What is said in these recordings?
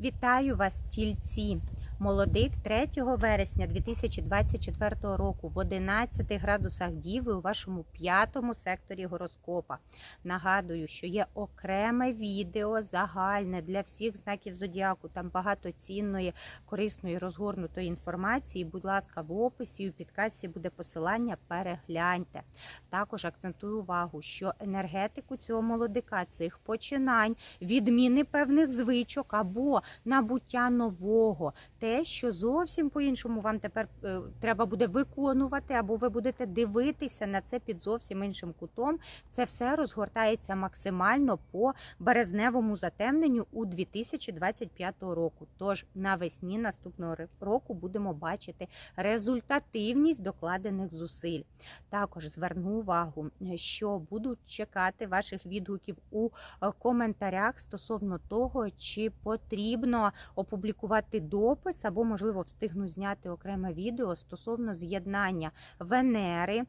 Вітаю вас, тільці! Молодик 3 вересня 2024 року в 11 градусах Діви у вашому п'ятому секторі гороскопа. Нагадую, що є окреме відео загальне для всіх знаків зодіаку. Там багато цінної, корисної, розгорнутої інформації. Будь ласка, в описі і у підкасті буде посилання. Перегляньте. Також акцентую увагу, що енергетику цього молодика, цих починань, відміни певних звичок або набуття нового, те, що зовсім по-іншому вам тепер е, треба буде виконувати, або ви будете дивитися на це під зовсім іншим кутом. Це все розгортається максимально по березневому затемненню у 2025 року. Тож навесні наступного року будемо бачити результативність докладених зусиль. Також зверну увагу, що буду чекати ваших відгуків у е, коментарях стосовно того, чи потрібно опублікувати допис або, можливо, встигну зняти окреме відео стосовно з'єднання Венери,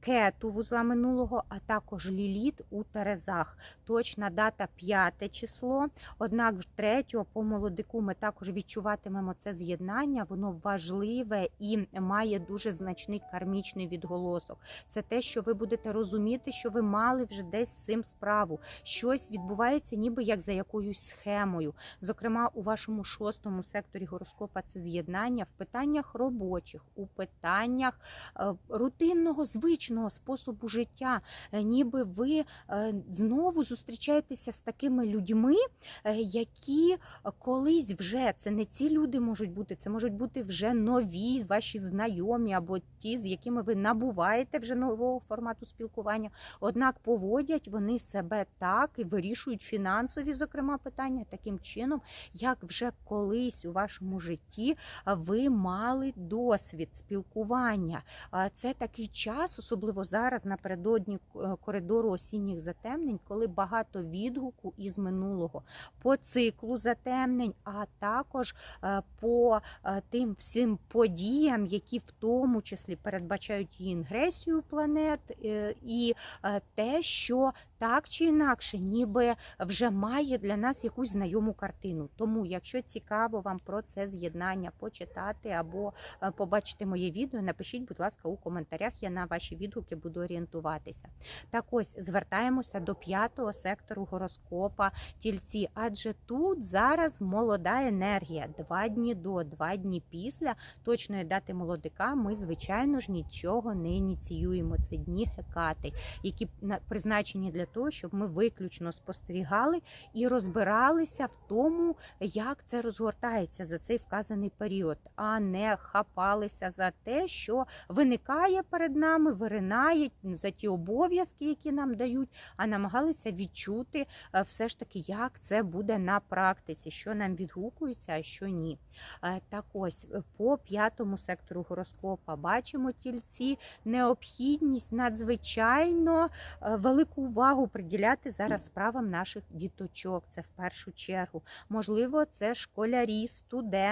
кету вузла минулого, а також Ліліт у Терезах. Точна дата 5 число. Однак, 3 по молодику ми також відчуватимемо це з'єднання. Воно важливе і має дуже значний кармічний відголосок. Це те, що ви будете розуміти, що ви мали вже десь з цим справу. Щось відбувається, ніби як за якоюсь схемою. Зокрема, у вашому шостому секторі гороскопа це з'єднання в питаннях робочих, у питаннях е, рутинного звичного способу життя. Е, Ніби ви е, знову зустрічаєтеся з такими людьми, які колись вже це не ці люди можуть бути, це можуть бути вже нові ваші знайомі або ті, з якими ви набуваєте вже нового формату спілкування. Однак поводять вони себе так і вирішують фінансові, зокрема, питання таким чином, як вже колись у вашому житті а, ви мали досвід спілкування. Це такий час, особливо зараз напередодні е, коридору осінніх затемнень, коли багато відгуку із минулого по циклу затемнень, а також е, по е, тим всім подіям, які в тому числі передбачають і інгресію планет, і те, що так чи інакше, ніби вже має для нас якусь знайому картину. Тому, якщо цікаво вам про це з'єднання почитати або е, побачити моє відео, напишіть, будь ласка, у коментарях. Я на ваші відгуки буду орієнтуватися. Так ось звертаємося до п'ятого сектору гороскопа тільці, адже тут зараз молода енергія. Два дні до, два дні після точної дати молодика. Ми, звичайно ж, нічого не ініціюємо. Це дні гекати, які призначені для того, щоб ми виключно спостерігали і розбиралися в тому, як це розгортається за цей вказаний період, а не хапалися за те, що виникає перед нами, виринає за ті обов'язки, які нам дають, а намагалися відчути е, все ж таки, як це буде на практиці, що нам відгукується, а що ні. Е, Так ось е, по п'ятому сектору гороскопа бачимо тільці необхідність надзвичайно велику увагу приділяти зараз справам наших діточок. Це в першу чергу. Можливо, це школярі, студенти,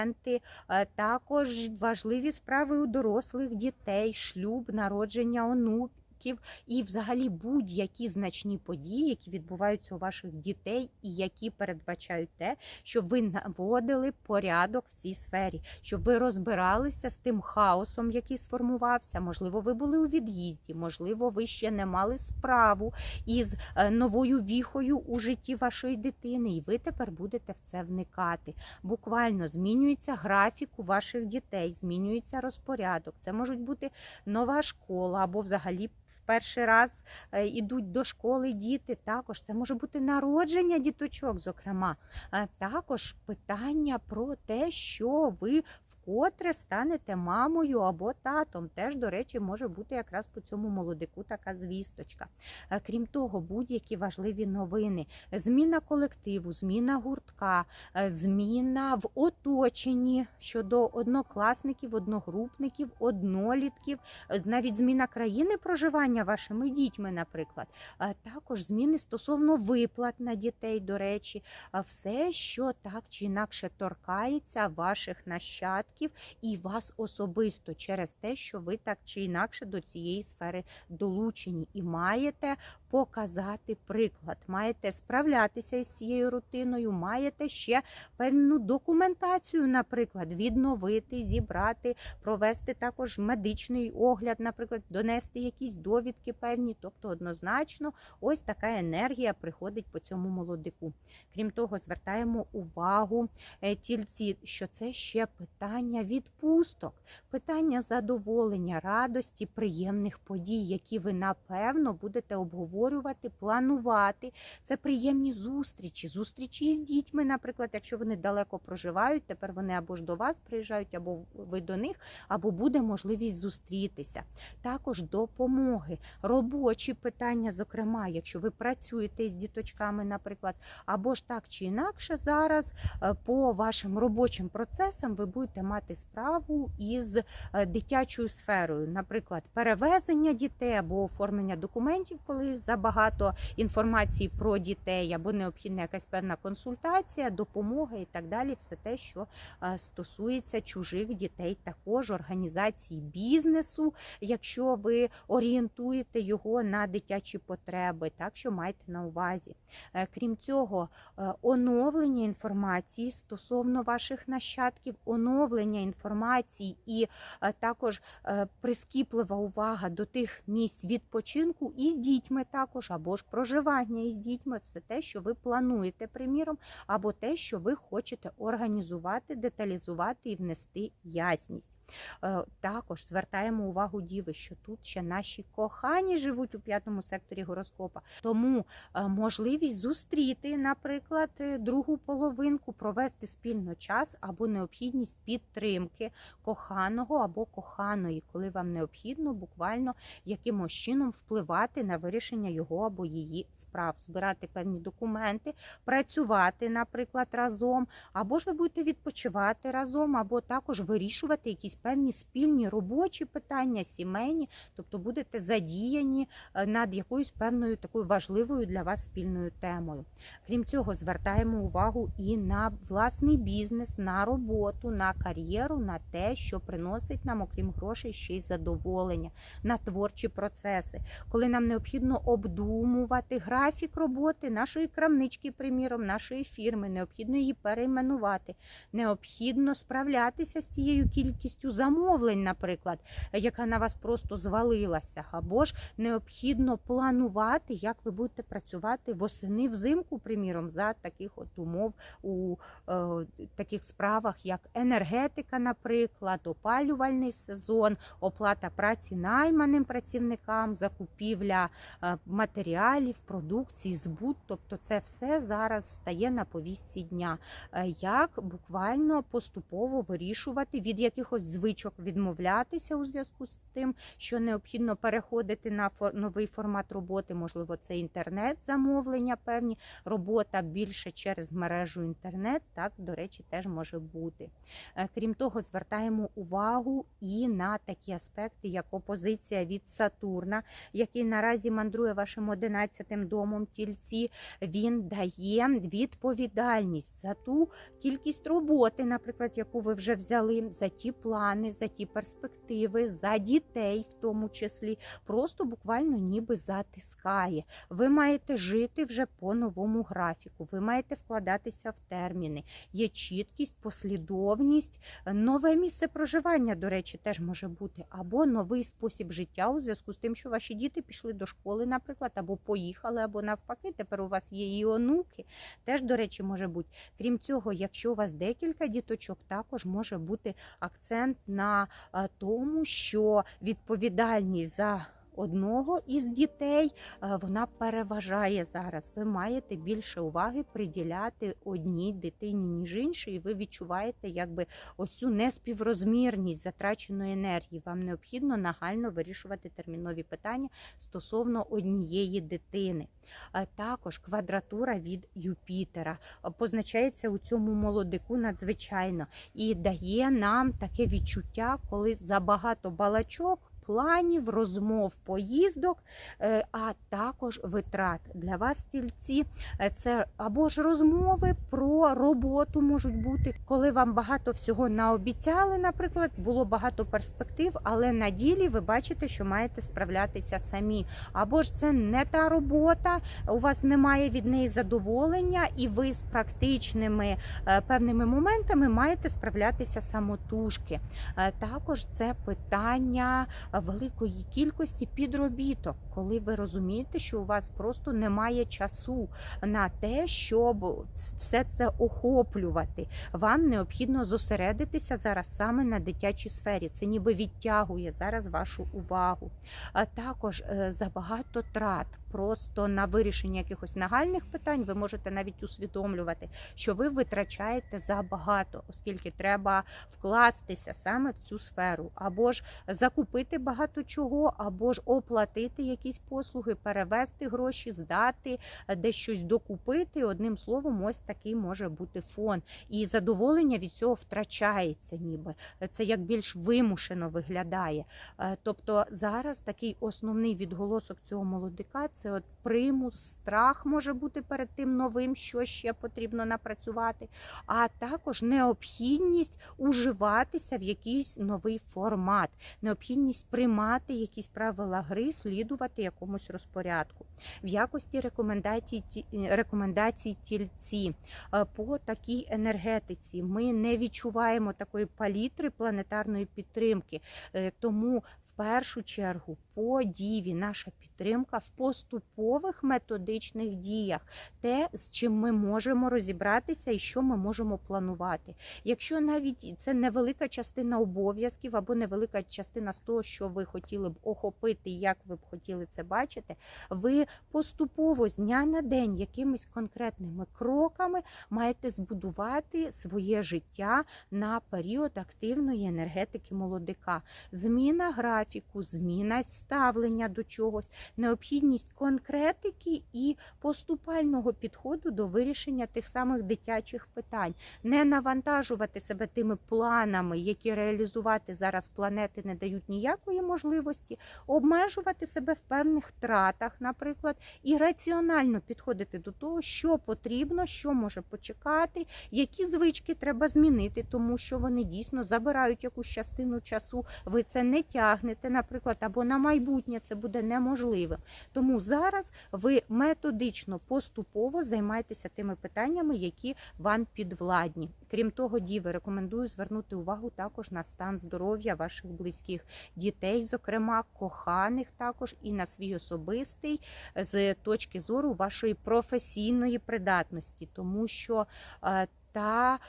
е, також важливі справи у дорослих дітей, шлюб, народження онуків. І, взагалі, будь-які значні події, які відбуваються у ваших дітей, і які передбачають те, щоб ви наводили порядок в цій сфері, щоб ви розбиралися з тим хаосом, який сформувався. Можливо, ви були у від'їзді, можливо, ви ще не мали справу із е, новою віхою у житті вашої дитини, і ви тепер будете в це вникати. Буквально змінюється графік у ваших дітей, змінюється розпорядок. Це можуть бути нова школа або взагалі. Перший раз йдуть до школи діти. Також це може бути народження діточок, зокрема. Е, Також питання про те, що ви вкотре станете мамою або татом. Теж, до речі, може бути якраз по цьому молодику така звісточка. Е, Крім того, будь-які важливі новини, зміна колективу, зміна гуртка, е, зміна в оточенні щодо однокласників, одногрупників, однолітків, е, навіть зміна країни проживання вашими дітьми, наприклад. Також зміни стосовно виплат на дітей, до речі, все, що так чи інакше торкається ваших нащадків. Успіхів і вас особисто через те, що ви так чи інакше до цієї сфери долучені і маєте показати приклад, маєте справлятися із цією рутиною, маєте ще певну документацію, наприклад, відновити, зібрати, провести також медичний огляд, наприклад, донести якісь довідки певні. Тобто, однозначно, ось така енергія приходить по цьому молодику. Крім того, звертаємо увагу е, тільці, що це ще питання відпусток, питання задоволення, радості, приємних подій, які ви напевно будете обговорювати, планувати. Це приємні зустрічі, зустрічі із дітьми, наприклад, якщо вони далеко проживають, тепер вони або ж до вас приїжджають, або ви до них, або буде можливість зустрітися. Також допомоги, робочі питання, зокрема, якщо ви працюєте з діточками, наприклад, або ж так чи інакше, зараз е, по вашим робочим процесам ви будете мати справу із е, дитячою сферою, наприклад, перевезення дітей або оформлення документів, коли забагато інформації про дітей, або необхідна якась певна консультація, допомога і так далі, все те, що е, стосується чужих дітей, також організації бізнесу, якщо ви орієнтуєте його на дитячі потреби, так що майте на увазі. Е, Крім цього, оновлення інформації стосовно ваших нащадків, оновлення інформації і е, також е, прискіплива увага до тих місць відпочинку із дітьми, також або ж проживання із дітьми, все те, що ви плануєте, приміром, або те, що ви хочете організувати, деталізувати і внести ясність. Е, Також звертаємо увагу діви, що тут ще наші кохані живуть у п'ятому секторі гороскопа. Тому е, можливість зустріти, наприклад, е, другу половинку, провести спільно час або необхідність підтримки коханого або коханої, коли вам необхідно буквально якимось чином впливати на вирішення його або її справ, збирати певні документи, працювати, наприклад, разом, або ж ви будете відпочивати разом, або також вирішувати якісь певні спільні робочі питання, сімейні, тобто будете задіяні е, над якоюсь певною такою важливою для вас спільною темою. Крім цього, звертаємо увагу і на власний бізнес, на роботу, на кар'єру, на те, що приносить нам, окрім грошей, ще й задоволення, на творчі процеси, коли нам необхідно обдумувати графік роботи нашої крамнички, приміром, нашої фірми, необхідно її перейменувати, необхідно справлятися з тією кількістю замовлень, наприклад, яка на вас просто звалилася, або ж необхідно планувати, як ви будете працювати восени взимку, приміром, за таких от умов у е, таких справах, як енергетика, наприклад, опалювальний сезон, оплата праці найманим працівникам, закупівля е, матеріалів, продукції, збут. Тобто, це все зараз стає на повістці дня. Е, Як буквально поступово вирішувати від якихось звичок відмовлятися у зв'язку з тим, що необхідно переходити на новий формат роботи, можливо, це інтернет-замовлення, певні робота більше через мережу інтернет. Так, до речі, теж може бути. Е, Крім того, звертаємо увагу і на такі аспекти, як опозиція від Сатурна, який наразі мандрує вашим одинадцятим домом тільці. Він дає відповідальність за ту кількість роботи, наприклад, яку ви вже взяли, за ті плани, за ті перспективи, за дітей, в тому числі, просто буквально ніби затискає. Ви маєте жити вже по новому графіку, ви маєте вкладатися в терміни. Є чіткість, послідовність, нове місце проживання, до речі, теж може бути, або новий спосіб життя у зв'язку з тим, що ваші діти пішли до школи, наприклад, або поїхали, або навпаки. Тепер у вас є і онуки. Теж, до речі, може бути. Крім цього, якщо у вас декілька діточок, також може бути акцент на тому, що відповідальність за одного із дітей е, вона переважає зараз. Ви маєте більше уваги приділяти одній дитині, ніж іншій, і ви відчуваєте якби ось цю неспіврозмірність затраченої енергії. Вам необхідно нагально вирішувати термінові питання стосовно однієї дитини. Е, Також квадратура від Юпітера е, позначається у цьому молодику надзвичайно і дає нам таке відчуття, коли забагато балачок планів, розмов, поїздок, е, а також витрат. Для вас тільці е, це або ж розмови про роботу можуть бути, коли вам багато всього наобіцяли, наприклад, було багато перспектив, але на ділі ви бачите, що маєте справлятися самі. Або ж це не та робота, у вас немає від неї задоволення, і ви з практичними е, певними моментами маєте справлятися самотужки. Також це питання великої кількості підробіток, коли ви розумієте, що у вас просто немає часу на те, щоб все це охоплювати. Вам необхідно зосередитися зараз саме на дитячій сфері. Це ніби відтягує зараз вашу увагу. А також е, забагато трат просто на вирішення якихось нагальних питань. Ви можете навіть усвідомлювати, що ви витрачаєте забагато, оскільки треба вкластися саме в цю сферу, або ж закупити багато чого, або ж оплатити якісь послуги, перевести гроші, здати, е, десь щось докупити. Одним словом, ось такий може бути фон. І задоволення від цього втрачається, ніби це як більш вимушено виглядає. Е, Тобто зараз такий основний відголосок цього молодика це от примус, страх може бути перед тим новим, що ще потрібно напрацювати, а також необхідність уживатися в якийсь новий формат, необхідність приймати якісь правила гри, слідувати якомусь розпорядку. В якості рекомендацій, рекомендацій тільці е, по такій енергетиці ми не відчуваємо такої палітри планетарної підтримки, Е, тому першу чергу по діві наша підтримка в поступових методичних діях, те, з чим ми можемо розібратися і що ми можемо планувати. Якщо навіть це невелика частина обов'язків або невелика частина з того, що ви хотіли б охопити, як ви б хотіли це бачити, ви поступово з дня на день якимись конкретними кроками маєте збудувати своє життя на період активної енергетики молодика. Зміна графіку, зміна ставлення до чогось, необхідність конкретики і поступального підходу до вирішення тих самих дитячих питань, не навантажувати себе тими планами, які реалізувати зараз планети не дають ніякої можливості, обмежувати себе в певних тратах, наприклад, і раціонально підходити до того, що потрібно, що може почекати, які звички треба змінити, тому що вони дійсно забирають якусь частину часу. Ви це не тягнете, наприклад, або на майбутнє це буде неможливим. Тому зараз ви методично поступово займаєтеся тими питаннями, які вам підвладні. Крім того, діви рекомендую звернути увагу також на стан здоров'я ваших близьких дітей, зокрема коханих, також і на свій особистий з точки зору вашої професійної придатності, тому що е, та е,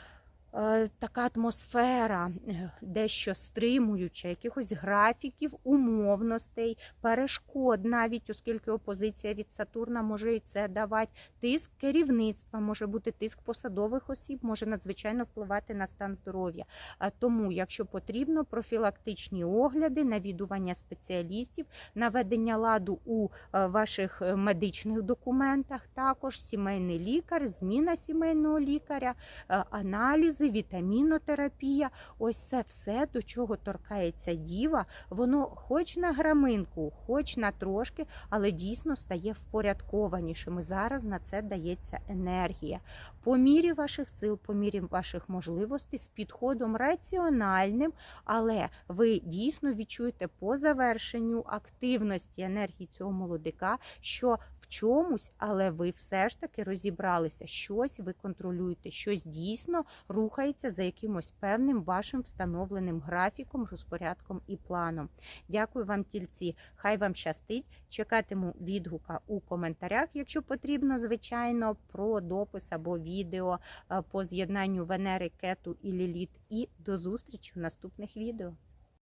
Така атмосфера, е, дещо стримуюча, якихось графіків, умовностей, перешкод, навіть оскільки опозиція від Сатурна може і це давати. Тиск керівництва може бути тиск посадових осіб, може надзвичайно впливати на стан здоров'я. Тому, якщо потрібно, профілактичні огляди, навідування спеціалістів, наведення ладу у е, ваших е, медичних документах, також сімейний лікар, зміна сімейного лікаря, е, аналізи, вітамінотерапія. Ось це все, до чого торкається діва, воно хоч на граминку, хоч на трошки, але дійсно стає впорядкованішим. І зараз на це дається енергія. По мірі ваших сил, по мірі ваших можливостей, з підходом раціональним, але ви дійсно відчуєте по завершенню активності енергії цього молодика, що в чомусь, але ви все ж таки розібралися, щось ви контролюєте, щось дійсно рухається за якимось певним вашим встановленим графіком, розпорядком і планом. Дякую вам, тільці. Хай вам щастить. Чекатиму відгука у коментарях, якщо потрібно, звичайно, про допис або відео е, по з'єднанню Венери, Кету і Ліліт. І до зустрічі в наступних відео.